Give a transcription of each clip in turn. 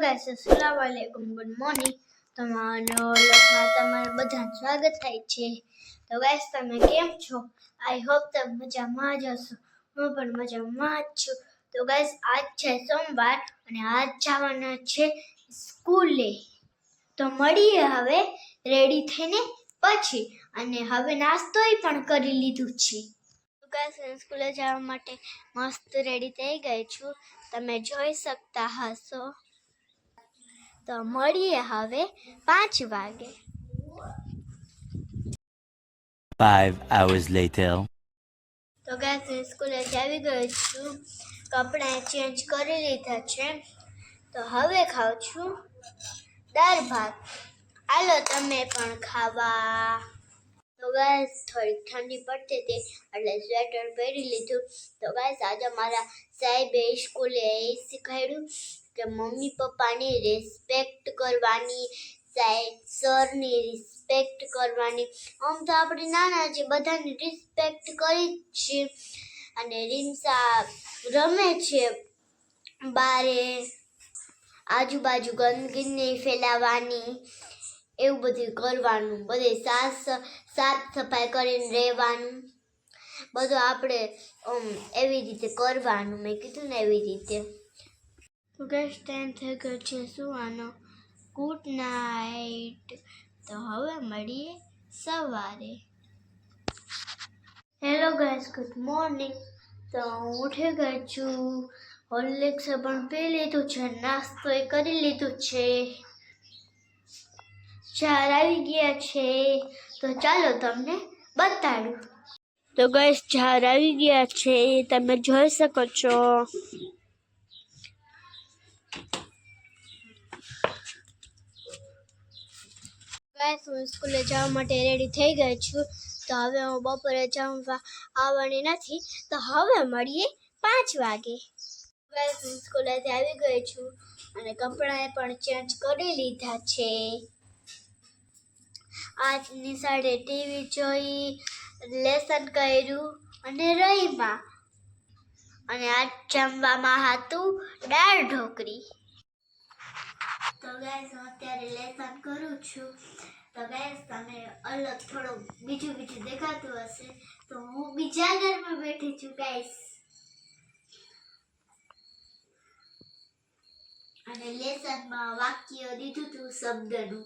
Guys, અસલામ વાલેકુમ, good morning. તમારો લોકમાં તમારું બધા સ્વાગત થાય છે. તો ગાઈસ, તમે કેમ છો? આઈ હોપ તમે મજામાં જ હશો. હું પણ મજામાં જ છું. તો ગાઈસ, આજ છે સોમવાર અને આજ જવાના છે સ્કૂલે. તો મળીએ હવે રેડી થઈને પછી. અને હવે નાસ્તોય પણ કરી લીધું છે. ગાઈસ સ્કૂલે જવા માટે મસ્ત રેડી થઈ ગઈ છું. તમે જોઈ શકતા હશો. તો મળીએ હવે પાંચ વાગે. Five hours later. તો ગાઈસ હું સ્કૂલે આવી ગયો છું. કપડાં ચેન્જ કરી લીધા છે. તો હવે ખાઉં છું દાળ ભાત. હાલો તમે પણ ખાવા. તો ગાઈસ થોડીક ઠંડી પડતી હતી એટલે સ્વેટર પહેરી લીધું. તો ગાઈસ આજે મારા સાહેબે સ્કૂલે એ શીખવાડ્યું કે મમ્મી પપ્પાની રિસ્પેક્ટ કરવાની, સાહેબ સરની રિસ્પેક્ટ કરવાની. આમ તો આપણે નાના છે બધાની રિસ્પેક્ટ કરી જ છીએ અને રીમસા રમે છે. બારે આજુબાજુ ગંદકી નહીં ફેલાવાની એવું બધું કરવાનું. બધે સાફ સાફ સફાઈ કરીને રહેવાનું. બધું આપણે એવી રીતે કરવાનું. મેં કીધું ને એવી રીતે. તો ગેસ ટાઈમ થઈ ગયો છે સુવાનો. ગુડ નાઇટ તો હવે મળીએ સવારે. હેલો ગાઈસ ગુડ મોર્નિંગ તો હું ઉઠી ગઈ છું. હોર્લિક્સ પણ પી લીધું છે, નાસ્તો એ કરી લીધું છે. ચાર આવી ગયા છે. તો ચાલો તમને બતાડું. તો ગેસ ચાર આવી ગયા છે. તમે જોઈ શકો છો. ગાઈસ હું સ્કૂલે જવા માટે રેડી થઈ ગઈ છું. તો હવે હું બપોરે જમવા આવવાની નથી. તો હવે મળીએ પાંચ વાગે. ગાઈસ હું સ્કૂલેથી આવી ગઈ છું અને કપડાએ પણ ચેન્જ કરી લીધા છે. આજની સાડે ટીવી જોઈ, લેસન કર્યું અને રહીમાં અને આજ જમવામાં હતું દાળ ઢોકળી. તો ગાઈસ હું અત્યારે લેસન કરું છું. તો ગાઈસ તમે અલગ થોડું બીજું બીજું દેખાતું હશે. તો હું બીજા ઘરમાં બેઠી છું ગાઈસ અને લેસનમાં વાક્ય દીધું હતું શબ્દનું.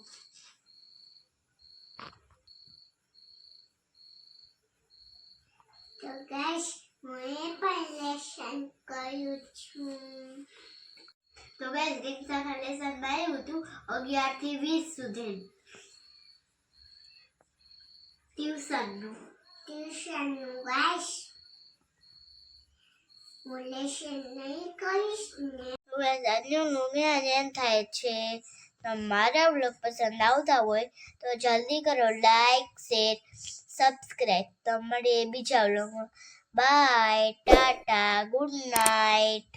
તો ગાઈસ હું પણ લેસન કર્યું છું. તો ગાઈસ રીક્ષાના લેસનમાં આવ્યું હતું અગિયારથી વીસ સુધી. ટ્યુશનનું ટ્યુશનનું ગાઈસ હું લેસન નહીં કરીશ ને. ગાઈસ આજનું મૂવી એમ થાય છે. તો બ્લોગ પસંદ આવતા હોય તો જલ્દી કરો લાઈક શેર સબસ્ક્રાઈબ તો મળીએ બીજા વ્લોગમાં. By tata good night